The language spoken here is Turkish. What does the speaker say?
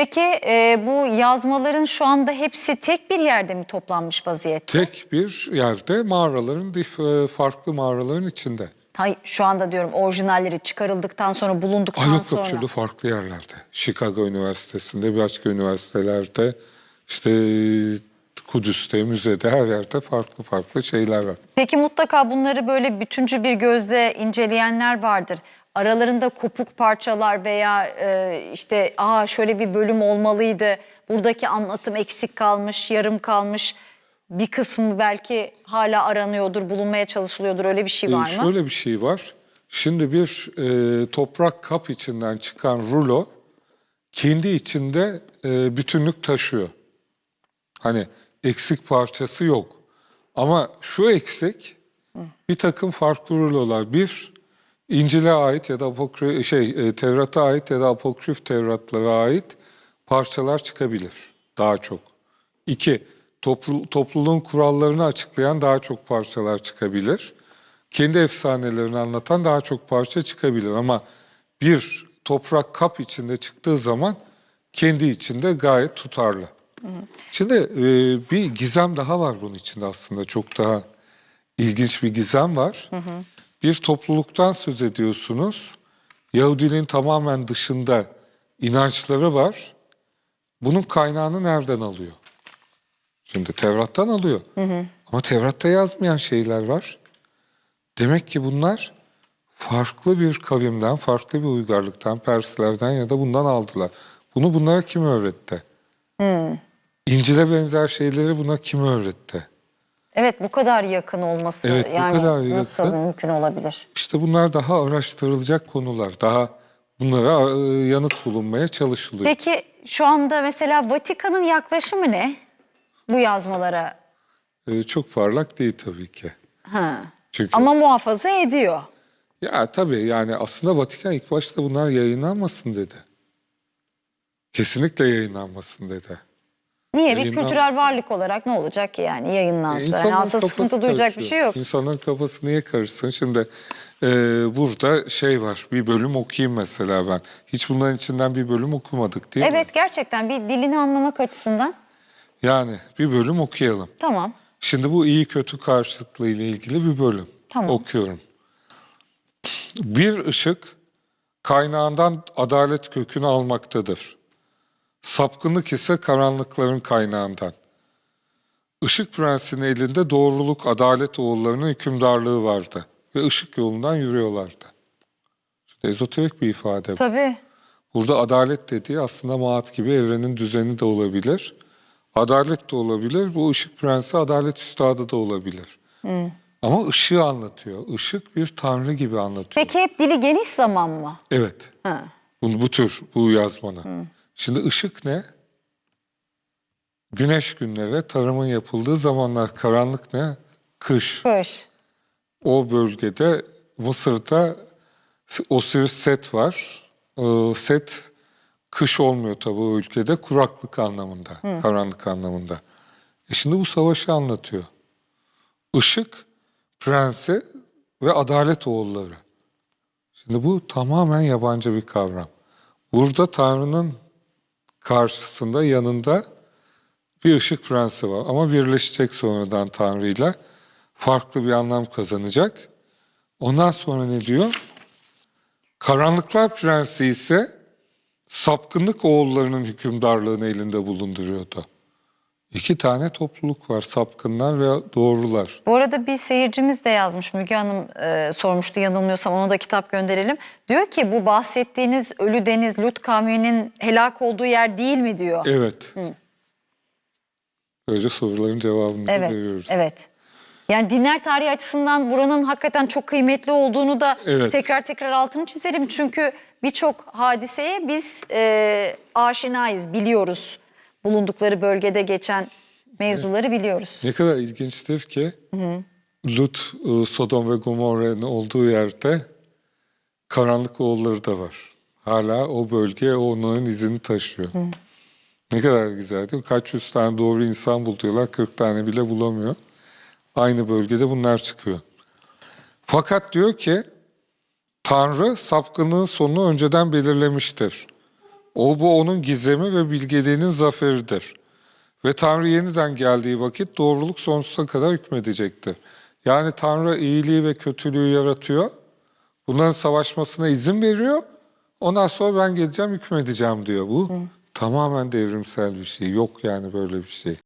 Peki e, bu yazmaların şu anda hepsi tek bir yerde mi toplanmış vaziyette? Tek bir yerde mağaraların, e, farklı mağaraların içinde. Hayır, şu anda diyorum orijinalleri çıkarıldıktan sonra bulunduktan Ay yok sonra. yok şimdi farklı yerlerde. Chicago Üniversitesi'nde, başka üniversitelerde, işte Kudüs'te, müzede her yerde farklı farklı şeyler var. Peki mutlaka bunları böyle bütüncül bir gözle inceleyenler vardır. Aralarında kopuk parçalar veya e, işte aa şöyle bir bölüm olmalıydı. Buradaki anlatım eksik kalmış, yarım kalmış. Bir kısmı belki hala aranıyordur, bulunmaya çalışılıyordur. Öyle bir şey Ee, var mı? Şöyle bir şey var. Şimdi bir e, toprak kap içinden çıkan rulo kendi içinde e, bütünlük taşıyor. Hani eksik parçası yok. Ama şu eksik bir takım farklı rulolar. Bir İncil'e ait ya da apokri, şey e, Tevrat'a ait ya da apokrif Tevratlara ait parçalar çıkabilir daha çok. İki, toplu, topluluğun kurallarını açıklayan daha çok parçalar çıkabilir. Kendi efsanelerini anlatan daha çok parça çıkabilir ama bir toprak kap içinde çıktığı zaman kendi içinde gayet tutarlı. Şimdi e, bir gizem daha var bunun içinde aslında çok daha ilginç bir gizem var. Bir topluluktan söz ediyorsunuz. Yahudiliğin tamamen dışında inançları var. Bunun kaynağını nereden alıyor? Şimdi Tevrat'tan alıyor. Ama Tevrat'ta yazmayan şeyler var. Demek ki bunlar farklı bir kavimden, farklı bir uygarlıktan, Perslerden ya da bundan aldılar. Bunu bunlara kim öğretti? İncil'e benzer şeyleri buna kim öğretti? Evet bu kadar yakın olması Evet, bu yani kadar nasıl yakın. mümkün olabilir? İşte bunlar daha araştırılacak konular. Daha bunlara e, yanıt bulunmaya çalışılıyor. Peki şu anda mesela Vatikan'ın yaklaşımı ne bu yazmalara? E, çok parlak değil tabii ki. Ha. Çünkü Ama muhafaza ediyor. ya tabii yani aslında Vatikan ilk başta bunlar yayınlanmasın dedi. Kesinlikle yayınlanmasın dedi. Niye? Bir Yayınlan- kültürel varlık olarak ne olacak ki yani yayınlansa? E, Yani aslında sıkıntı duyacak bir karışıyor. şey yok. İnsanların kafası niye karışsın? Şimdi e, burada şey var, bir bölüm okuyayım mesela ben. Hiç bunların içinden bir bölüm okumadık değil mi? Evet gerçekten bir dilini anlamak açısından Yani bir bölüm okuyalım. tamam. Şimdi bu iyi kötü karşıtlığı ile ilgili bir bölüm. Tamam. Okuyorum. Bir ışık kaynağından adalet kökünü almaktadır. Sapkınlık ise karanlıkların kaynağından. Işık prensinin elinde doğruluk, adalet oğullarının hükümdarlığı vardı. Ve ışık yolundan yürüyorlardı. Şimdi ezoterik bir ifade. bu. Tabii. Burada adalet dediği aslında maat gibi evrenin düzeni de olabilir. Adalet de olabilir. Bu ışık prensi adalet üstadı da olabilir. Ama ışığı anlatıyor. Işık bir tanrı gibi anlatıyor. Peki hep dili geniş zaman mı? Evet. Ha. Bu, bu tür, bu yazmanın. Şimdi ışık ne? Güneş günleri, tarımın yapıldığı zamanlar. Karanlık ne? Kış. Kış. O bölgede Mısır'da Osiris Set var. Ee, Set kış olmuyor tabii o ülkede kuraklık anlamında, karanlık anlamında. E şimdi bu savaşı anlatıyor. Işık prensi ve adalet oğulları. Şimdi bu tamamen yabancı bir kavram. Burada Tanrı'nın karşısında yanında bir ışık prensi var ama birleşecek sonradan Tanrı'yla farklı bir anlam kazanacak. Ondan sonra ne diyor? Karanlıklar prensi ise sapkınlık oğullarının hükümdarlığını elinde bulunduruyordu. İki tane topluluk var, sapkınlar ve doğrular. Bu arada bir seyircimiz de yazmış. Müge Hanım e, sormuştu yanılmıyorsam ona da kitap gönderelim. Diyor ki bu bahsettiğiniz Ölü Deniz Lut kavminin helak olduğu yer değil mi diyor. Evet. Böylece soruların cevabını Evet, veriyoruz. evet. Yani dinler tarihi açısından buranın hakikaten çok kıymetli olduğunu da Evet. tekrar tekrar altını çizerim. Çünkü birçok hadiseye biz e, aşinayız, biliyoruz. Bulundukları bölgede geçen mevzuları biliyoruz. Ne kadar ilginçtir ki Lut, e, Sodom ve Gomorra'nın olduğu yerde karanlık oğulları da var. Hala o bölge onların izini taşıyor. Ne kadar güzel değil mi? Kaç yüz tane doğru insan bul diyorlar, 40 tane bile bulamıyor. Aynı bölgede bunlar çıkıyor. Fakat diyor ki Tanrı sapkınlığın sonunu önceden belirlemiştir. O bu onun gizemi ve bilgeliğinin zaferidir. Ve Tanrı yeniden geldiği vakit doğruluk sonsuza kadar hükmedecektir. Yani Tanrı iyiliği ve kötülüğü yaratıyor. Bunların savaşmasına izin veriyor. Ondan sonra ben geleceğim hükmedeceğim diyor. Bu tamamen devrimsel bir şey. Yok yani böyle bir şey.